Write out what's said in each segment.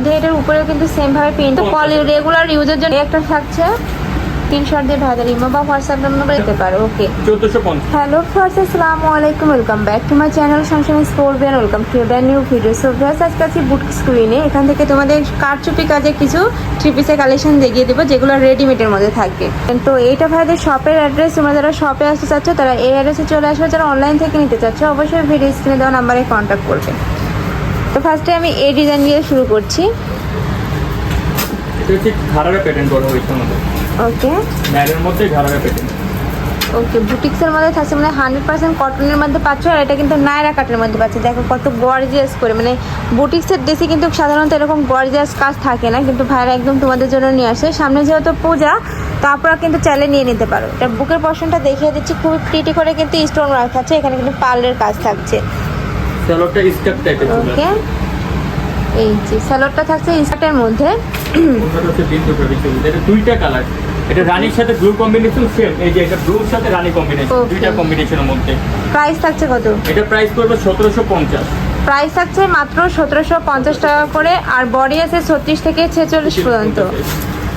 মধ্যে এটার উপরেও কিন্তু সেম ভাবে প্রিন্ট কল রেগুলার ইউজের জন্য একটা থাকছে স্ক্রিনশট দিয়ে ভাইদের ইমো বা হোয়াটসঅ্যাপ নাম্বার দিতে পারো ওকে হ্যালো ফার্স্ট আসসালামু আলাইকুম welcome back to my channel সংসার sport ban welcome to ban new video so viewers আজকে আছি বুট স্ক্রিনে এখান থেকে তোমাদের কারচুপি কাজে কিছু থ্রি পিসের কালেকশন দেখিয়ে দেবো যেগুলো রেডিমেডের মধ্যে থাকবে তো এইটা ভাইদের শপের অ্যাড্রেস তোমরা যারা শপে আসতে চাচ্ছ তারা এই অ্যাড্রেসে চলে আসবে। যারা অনলাইন থেকে নিতে চাচ্ছ অবশ্যই ভিডিও স্ক্রিনে দেওয়া নাম্বারে কন্ট্যাক্ট করবে। ফার্স্টে আমি এই ডিজাইন দিয়ে শুরু করছি। ওকে ওকে বুটিক্সের মধ্যে থাকছে মানে হান্ড্রেড পার্সেন্ট কটনের মধ্যে পাচ্ছ আর এটা কিন্তু নায়রা কাটের মধ্যে পাচ্ছ। দেখো কত গর্জিয়াস করে মানে বুটিক্সের ড্রেসে কিন্তু সাধারণত এরকম গর্জিয়াস কাজ থাকে না কিন্তু ভাইরা একদম তোমাদের জন্য নিয়ে আসে। সামনে যেহেতু পূজা তো আপনারা কিন্তু চাইলে নিয়ে নিতে পারো। এটা বুকের পশনটা দেখিয়ে দিচ্ছি খুবই প্রিটি করে কিন্তু স্টোন ওয়ার্ক আছে এখানে কিন্তু পার্লের কাজ থাকছে। স্যালোডটা স্টেপ টাইপের ওকে। এই যে স্যালোডটা থাকছে ইনস্টার্টের মধ্যে। এটা দুইটা কালার। এটা রানীর সাথে ব্লু কম্বিনেশন সেম এই যে এটা ব্লুর সাথে রানী কম্বিনেশন দুইটা কম্বিনেশনের মধ্যে। প্রাইস থাকছে কত? এটা প্রাইস পড়বে সতেরোশো পঞ্চাশ। প্রাইস থাকছে মাত্র সতেরোশো পঞ্চাশ টাকা করে আর বডি আছে ছত্রিশ থেকে ছেচল্লিশ পর্যন্ত।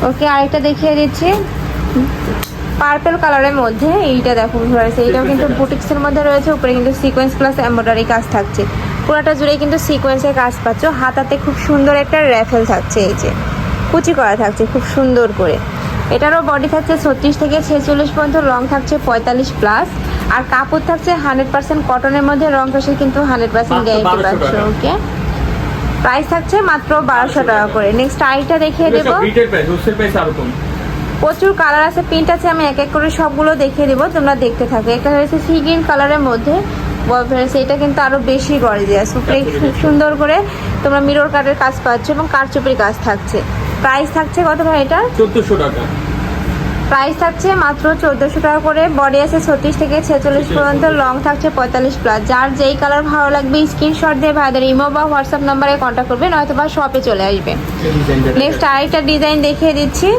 ওকে আরেকটা দেখিয়ে দিচ্ছি। পার্পল কালারের মধ্যে এইটা দেখো রয়েছে এইটাও কিন্তু বুটিক্সের মধ্যে রয়েছে উপরে কিন্তু সিকোয়েন্স প্লাস এমব্রয়ডারি কাজ থাকছে। পুরোটা জুড়ে কিন্তু সিকোয়েন্সের কাজ পাচ্ছ হাতাতে খুব সুন্দর একটা র্যাফেল থাকছে এই যে। কুচি করা থাকছে খুব সুন্দর করে। এটারও বডি থাকছে ছত্রিশ থেকে ছেচল্লিশ পর্যন্ত লং থাকছে পঁয়তাল্লিশ প্লাস আর কাপড় থাকছে হান্ড্রেড পার্সেন্ট কটনের মধ্যে রং কষে কিন্তু হান্ড্রেড পার্সেন্ট গ্যারেন্টি 1200 পাচ্ছ ওকে প্রাইস থাকছে মাত্র বারোশো টাকা করে। নেক্সট আইটা দেখিয়ে দেবো। প্রচুর কালার আছে প্রিন্ট আছে আমি এক এক করে সবগুলো দেখিয়ে দেবো তোমরা দেখতে থাকো। এটা হয়েছে সি গ্রিন কালারের মধ্যে। এটা কিন্তু আরও বেশি গর্জিয়াস। উপরে খুব সুন্দর করে তোমরা মিরর কাটের কাজ পাচ্ছ এবং কারচুপির কাজ থাকছে। প্রাইস থাকছে কত ভাই এটা? চোদ্দশো টাকা। প্রাইস থাকছে মাত্র চোদ্দোশো টাকা করে। বডি আছে ছত্রিশ থেকে ছেচল্লিশ পর্যন্ত লং থাকছে পঁয়তাল্লিশ প্লাস যার যেই কালার ভালো লাগবে স্ক্রিনশট দিয়ে ভাইদের ইমো বা হোয়াটসঅ্যাপ নাম্বারে কন্ট্যাক্ট করবে নয়তো বা শপে চলে আসবে। নেক্সট আরেকটা ডিজাইন দেখিয়ে দিচ্ছি।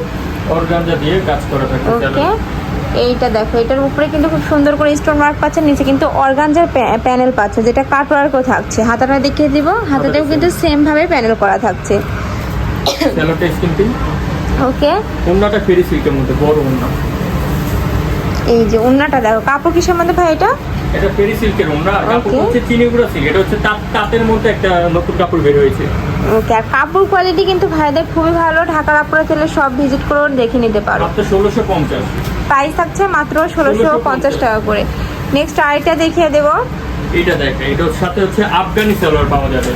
অর্গানজা দিয়ে কাজ করা থাকে ওকে। এইটা দেখো এটার উপরে কিন্তু খুব সুন্দর করে স্টোন ওয়ার্ক পাচ্ছে নিচে কিন্তু অর্গানজার প্যানেল পাচ্ছে যেটা কাট ওয়ার্কও থাকছে। হাতাটা দেখিয়ে দিব হাতাটাও কিন্তু সেম ভাবে প্যানেল করা থাকছে। ওকে। ওন্নাটা ফেরি সিল্কের মধ্যে বড় ওন্না এই যে উন্নাটা দেখো কাপড় কিসের মধ্যে ভাই এটা? এটা সিল্কের ওমরা কাপড়. হচ্ছে সিল্ক। এটা হচ্ছে তাঁত তাঁতের মধ্যে একটা নতুন কাপড় বের হয়েছে। ওকে আর কাপড় কোয়ালিটি কিন্তু ভাইদের খুবই ভালো। ঢাকার আপুরা চলে সব ভিজিট করে দেখে নিতে পারো। মাত্র ষোলোশো পঞ্চাশ। প্রাইস থাকছে মাত্র ষোলোশো পঞ্চাশ। টাকা করে। নেক্সট আরেকটা দেখিয়ে দেবো। এটা দেখ এটার সাথে হচ্ছে আফগানি সালোয়ার পাওয়া যাবে।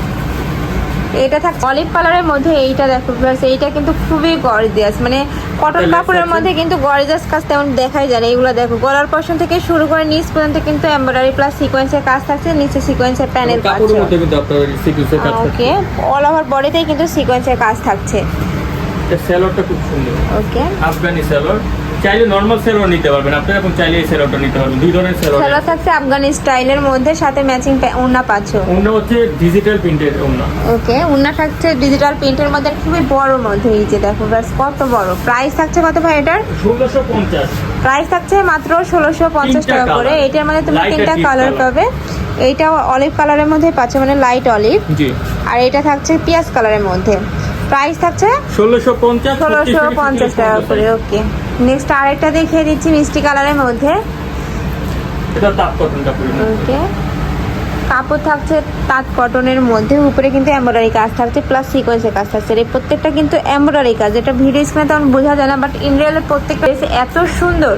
এটা থাকছে অলিভ কালারের মধ্যে এইটা দেখো viewers, এইটা কিন্তু খুবই গর্জিয়াস মানে কটন কাপড়ের মধ্যে কিন্তু গর্জিয়াস কাজ তেমন দেখাই যায় না এগুলো দেখো। গলার পশন থেকে শুরু করে নিচ পর্যন্ত কিন্তু এমব্রয়ডারি প্লাস সিকোয়েন্সের কাজ থাকছে নিচে সিকোয়েন্সের প্যানেল কাপড়ের মধ্যে কিন্তু আপনার সিকুয়েন্সের কাজ থাকে ওকে অল ওভার বডিতেই কিন্তু সিকোয়েন্সের কাজ থাকছে। এটা সালোয়ারটা খুব সুন্দর। ওকে আফগানি সালোয়ার চাইলে নর্মাল নিতে পারবেন। এখন চাইলে এই সালোয়ারটা নিতে পারবেন। দুই ধরনের সালোয়ার সালোয়ার থাকছে আফগানি স্টাইলের মধ্যে সাথে ম্যাচিং ওড়না পাচ্ছ হচ্ছে ডিজিটাল প্রিন্টেড ওনা ওকে ওড়না থাকছে ডিজিটাল প্রিন্টের মধ্যে খুবই বড় মধ্যে এই যে দেখো ব্যাস কত বড়। প্রাইস থাকছে কত ভাই এটার? ষোলোশো পঞ্চাশ। প্রাইস থাকছে মাত্র ষোলোশো পঞ্চাশ তিনটা টাকা করে। এটার মধ্যে তুমি তিনটা কালার। পাবে। এইটা অলিভ কালারের মধ্যে পাচ্ছ মানে লাইট অলিভ জি। আর এটা থাকছে পিঁয়াজ কালারের মধ্যে। প্রাইস থাকছে ষোলোশো পঞ্চাশ ষোলোশো পঞ্চাশ টাকা করে ওকে নেক্সট আরেকটা দেখিয়ে দিচ্ছি মিষ্টি কালারের মধ্যে। ওকে। কাপড় থাকছে তাঁত কটনের মধ্যে উপরে কিন্তু এমব্রয়ডারি কাজ থাকছে প্লাস সিকোয়েন্সের কাজ থাকছে। এই প্রত্যেকটা কিন্তু এমব্রয়ডারি কাজ। এটা ভিডিও স্ক্রিনে তেমন বোঝা যায় না বাট ইন রিয়েলের প্রত্যেকটা এত সুন্দর।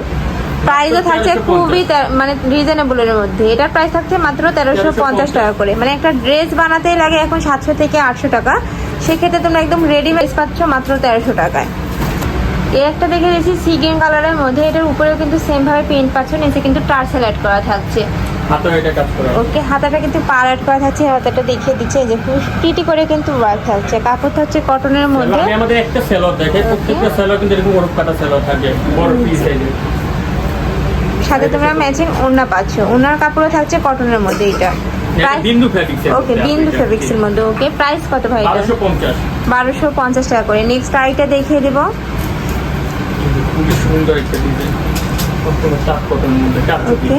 প্রাইসও থাকছে খুবই মানে রিজনেবলের মধ্যে। এটার প্রাইস থাকছে মাত্র তেরোশো পঞ্চাশ। টাকা করে। মানে একটা ড্রেস বানাতেই লাগে এখন সাতশো থেকে আটশো টাকা। সেক্ষেত্রে তোমরা একদম রেডিমেড পাচ্ছ মাত্র তেরোশো টাকায়। এই একটা দেখে দিয়েছি সি গ্রিন কালারের মধ্যে। এটার উপরেও কিন্তু সেম ভাবে প্রিন্ট পাচ্ছ নিচে কিন্তু টার্সেল অ্যাড করা থাকছে। ওকে হাতাটা কিন্তু পার অ্যাড করা থাকছে হাতাটা দেখিয়ে দিচ্ছে যে প্রিটি করে কিন্তু ওয়ার্ক থাকছে। কাপড় থাকছে কটনের মধ্যে। আমি আমাদের একটা সেলর দেখে প্রত্যেকটা সেলর কিন্তু এরকম ওরফ কাটা সেলর থাকে বড় পিস সাইজের। সাথে তোমরা ম্যাচিং ওড়না পাচ্ছ। ওনার কাপড়ও থাকছে কটনের মধ্যে এটা বিন্দু ফ্যাব্রিক্স ওকে বিন্দু ফেব্রিক্সের মধ্যে। ওকে প্রাইস কত ভাই এটা? বারোশো পঞ্চাশ। বারোশো পঞ্চাশ টাকা করে। নেক্সট আইটা দেখিয়ে দেবো। সুন্দর একটা ডিজাইন কাজ ওকে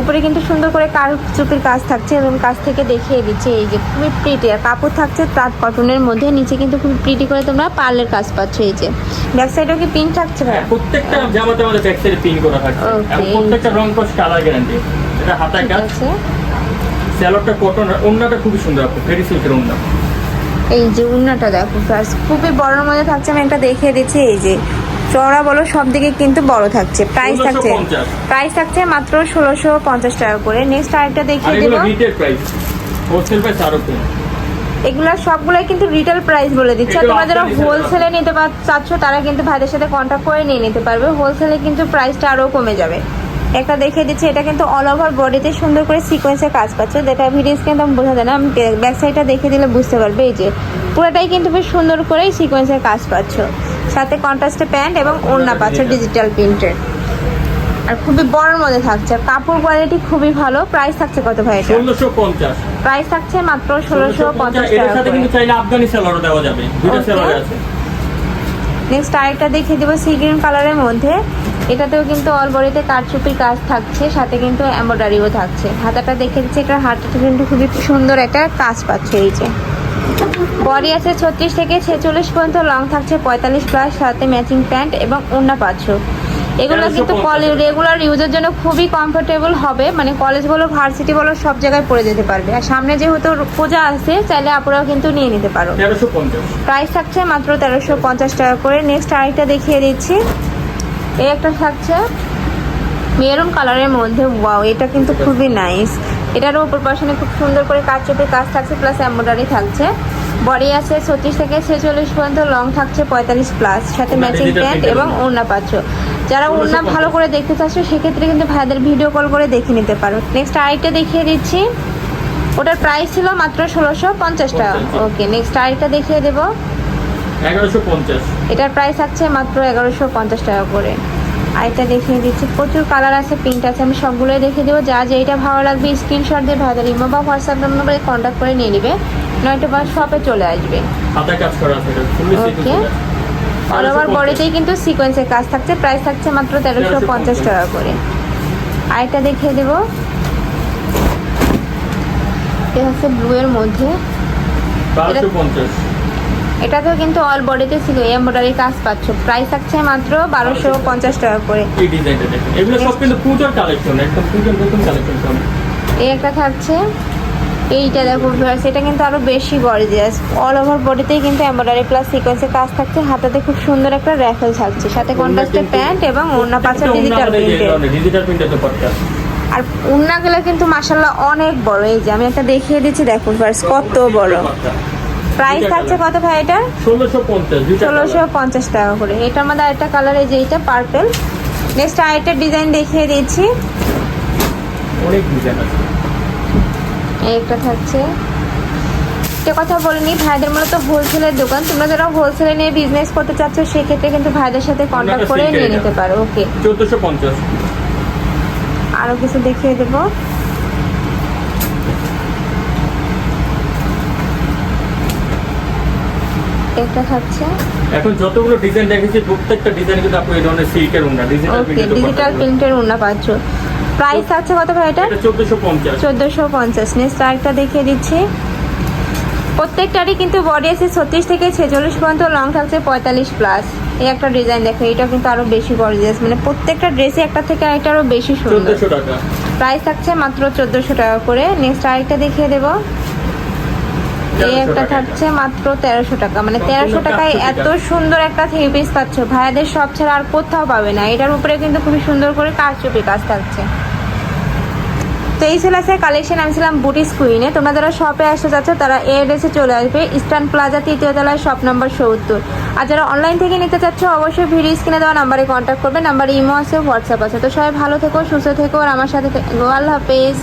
উপরে কিন্তু সুন্দর করে কার চুপির কাজ থাকছে এবং কাছ থেকে দেখিয়ে দিচ্ছে এই যে খুবই প্রিটি আর কাপড় থাকছে তাঁত কটনের মধ্যে নিচে কিন্তু খুবই প্রিটি করে তোমরা পার্লের কাজ পাচ্ছ এই যে। ব্যাক সাইডেও কি পিন থাকছে ভাই? হ্যাঁ, প্রত্যেকটা জামাতে আমাদের ব্যাক সাইডে পিন করা এবং প্রত্যেকটা রং কস কালার গ্যারান্টি এটা কাজ। স্যালোডটা কটন ওন্নাটা খুবই সুন্দর আপু ফেরি সিল্কের ওন্না এই যে উন্নাটা দেখো ফার্স্ট খুবই বড়র মধ্যে থাকছে আমি একটা দেখিয়ে দিচ্ছি এই যে। চড়া বলো সব দিকে কিন্তু বড় থাকছে। প্রাইস থাকছে। 1650 প্রাইস থাকছে মাত্র ষোলোশো পঞ্চাশ টাকা করে। নেক্সট আরেকটা আর দেখিয়ে দেবো। রিটেল প্রাইস হোলসেল প্রাইস আরও কম। এগুলা সবগুলাই কিন্তু রিটেল প্রাইস বলে দিচ্ছে। আর তোমরা যারা হোলসেলে নিতে চাচ্ছ তারা কিন্তু ভাইদের সাথে কন্ট্যাক্ট করে নিয়ে নিতে পারবে। হোলসেলে কিন্তু প্রাইসটা আরও কমে যাবে। একটা দেখে দিচ্ছি এটা কিন্তু অল ওভার বডিতে সুন্দর করে সিকোয়েন্সে কাজ পাচ্ছে। যেটা ভিডিওস কিন্তু আমি বোঝা যায় না। আমি ব্যাক সাইডটা দেখে দিলে বুঝতে পারবে। এই যে পুরোটাই কিন্তু বেশ সুন্দর করেই সিকোয়েন্সের কাজ পাচ্ছ। সাথে কন্ট্রাস্টে প্যান্ট এবং ওড়না পাচ্ছ ডিজিটাল প্রিন্টের আর খুবই বড়র মধ্যে থাকছে। কাপড় কোয়ালিটি খুবই ভালো। প্রাইস থাকছে কত ভাই এটা? ষোলোশো পঞ্চাশ। প্রাইস থাকছে মাত্র ষোলোশো পঞ্চাশ এটার টাকা সাথে কিন্তু চাইলে আফগানি স্যালোডও দেওয়া যাবে। দুটো Okay. আছে। নেক্সট আরেকটা দেখিয়ে দেবো সি গ্রিন কালারের মধ্যে। এটাতেও কিন্তু অল বডিতে কারচুপির কাজ থাকছে সাথে কিন্তু এম্ব্রয়ডারিও থাকছে। হাতাটা দেখে দিচ্ছে এটা হাতাটা কিন্তু খুবই সুন্দর একটা কাজ পাচ্ছে এই যে। বডি আছে ছত্রিশ থেকে ছেচল্লিশ পর্যন্ত লং থাকছে পঁয়তাল্লিশ প্লাস সাথে ম্যাচিং প্যান্ট এবং ওড়না পাচ্ছ এগুলো কিন্তু 1350 রেগুলার ইউজের জন্য খুবই কমফোর্টেবল হবে। মানে কলেজ বলো ভার্সিটি বলো সব জায়গায় পরে যেতে পারবে। আর সামনে যেহেতু পূজা আছে চাইলে আপনারাও কিন্তু নিয়ে নিতে পারো। প্রাইস থাকছে মাত্র তেরোশো পঞ্চাশ টাকা করে। নেক্সট আরেকটা দেখিয়ে দিচ্ছি। এই একটা থাকছে। মেরুন কালারের মধ্যে ওয়াও এটা কিন্তু খুবই নাইস এটারও উপর পাশে খুব সুন্দর করে কাজ চোপের কাজ থাকছে প্লাস এম্ব্রয়ডারি থাকছে। বডি আছে ছত্রিশ থেকে ছেচল্লিশ পর্যন্ত লং থাকছে পঁয়তাল্লিশ প্লাস সাথে ম্যাচিং প্যান্ট এবং ওড়না পাচ্ছ যারা ওড়না ভালো করে দেখতে চাচ্ছ সেক্ষেত্রে কিন্তু ভাইদের ভিডিও কল করে দেখে নিতে পারো। নেক্সট আরেকটা দেখিয়ে দিচ্ছি। ওটার প্রাইস ছিল মাত্র ষোলোশো পঞ্চাশ টাকা। ওকে নেক্সট আরেকটা দেখিয়ে দেবো। এগারোশো পঞ্চাশ। এটার প্রাইস আছে মাত্র এগারোশো পঞ্চাশ টাকা করে। আরেকটা দেখিয়ে দিচ্ছি। প্রচুর কালার আছে প্রিন্ট আছে আমি সবগুলোই দেখিয়ে দেবো। যা যেইটা ভালো লাগবে স্ক্রিনশট দিয়ে ভাইদের ইমো বা হোয়াটসঅ্যাপ নম্বরে কন্ট্যাক্ট করে নিয়ে নেবে। নয়তো বা শপে চলে আসবে। এটা Okay. অল ওভার বডিতেই কিন্তু সিকোয়েন্সের কাজ থাকছে। প্রাইস থাকছে মাত্র তেরোশো পঞ্চাশ টাকা করে। আরেকটা দেখিয়ে দেবো। এটা হচ্ছে ব্লু এর মধ্যে। এটাতেও কিন্তু অল বডিতে ছিল এমব্রয়ডারি কাজ পাচ্ছ। প্রাইস থাকছে মাত্র বারোশো পঞ্চাশ টাকা করে। এই ডিজাইনটা দেখেন? এগুলো সব কিন্তু পুজোর কালেকশন একদম পুজোর নতুন কালেকশন এই একটা থাকছে। এইটা দেখো ভিউয়ার্স এটা কিন্তু আরও বেশি গর্জিয়াস অল ওভার বডিতেই কিন্তু এমব্রয়ডারি প্লাস সিকোয়েন্সের কাজ থাকছে। হাতাতে খুব সুন্দর একটা র্যাফেল থাকছে সাথে কন্ট্রাস্টে প্যান্ট এবং ওড়না পাঁচা ডিজিটাল প্রিন্টের ডিজিটাল প্রিন্টের দোপাট্টা আর ওড়নাগুলো কিন্তু মাসাল্লাহ অনেক বড়। এই যে আমি একটা দেখিয়ে দিচ্ছি দেখো ভিউয়ার্স কত বড়। প্রাইস থাকছে কত ভাই এটা ষোলোশো পঞ্চাশ টাকা করে। এটার মধ্যে আরেকটা কালার এই যে এইটা পার্পেল নেক্সট আরেকটা ডিজাইন দেখিয়ে দিচ্ছি। একটা থাকছে। একটা কথা বলিনি ভাইদের মূলত হোলসেলের দোকান। তোমরা যারা হোলসেলে নিয়ে বিজনেস করতে চাচ্ছ সেক্ষেত্রে কিন্তু ভাইদের সাথে কন্ট্যাক্ট করে নিয়ে নিতে পারো। ওকে চোদ্দোশো পঞ্চাশ। আরও কিছু দেখিয়ে দেবো। একটা থাকছে। এখন যতগুলো ডিজাইন দেখেছি প্রত্যেকটা ডিজাইন কিন্তু আপনি এই ধরনের সিল্কের উন্না ডিজিটাল ওকে ডিজিটাল প্রিন্টের উন্না পাচ্ছ। প্রাইস থাকছে কত ভাই এটা এটা চোদ্দোশো পঞ্চাশ। চোদ্দোশো পঞ্চাশ। নেক্সট আরেকটা দেখিয়ে দিচ্ছি। প্রত্যেকটারই কিন্তু বডি আছে ছত্রিশ থেকে ছেচল্লিশ পর্যন্ত লং থাকছে পঁয়তাল্লিশ প্লাস এই একটা ডিজাইন দেখো এটা কিন্তু আরও বেশি গর্জিয়াস মানে প্রত্যেকটা ড্রেসে একটা থেকে আরেকটা আরও বেশি সুন্দর। প্রাইস থাকছে মাত্র চোদ্দোশো টাকা করে। নেক্সট আরেকটা দেখিয়ে দেবো। এই একটা থাকছে মাত্র তেরোশো টাকা। মানে তেরোশো টাকায় এত সুন্দর একটা থ্রি পিস পাচ্ছ। ভাইয়াদের সব ছাড়া আর কোথাও পাবে না। এটার উপরে কিন্তু খুবই সুন্দর করে কারচুপি কাজ থাকছে। তো এই ছিল আছে কালেকশন আমি ছিলাম বুটিস কুইনে তোমরা যারা শপে আসতে চাচ্ছ তারা এই অ্যাড্রেসে চলে আসবে। ইস্টার্ন প্লাজা তৃতীয় তলায় শপ নাম্বার সত্তর। আর যারা অনলাইন থেকে নিতে চাচ্ছ অবশ্যই ভিডিও স্ক্রিনে দেওয়া নাম্বারে কন্ট্যাক্ট করবে। নাম্বারে ইমো আছে হোয়াটসঅ্যাপ আছে। তো সবাই ভালো থেকো সুস্থ থেকো। আর আমার সাথে থেকো আল্লাহ হাফেজ।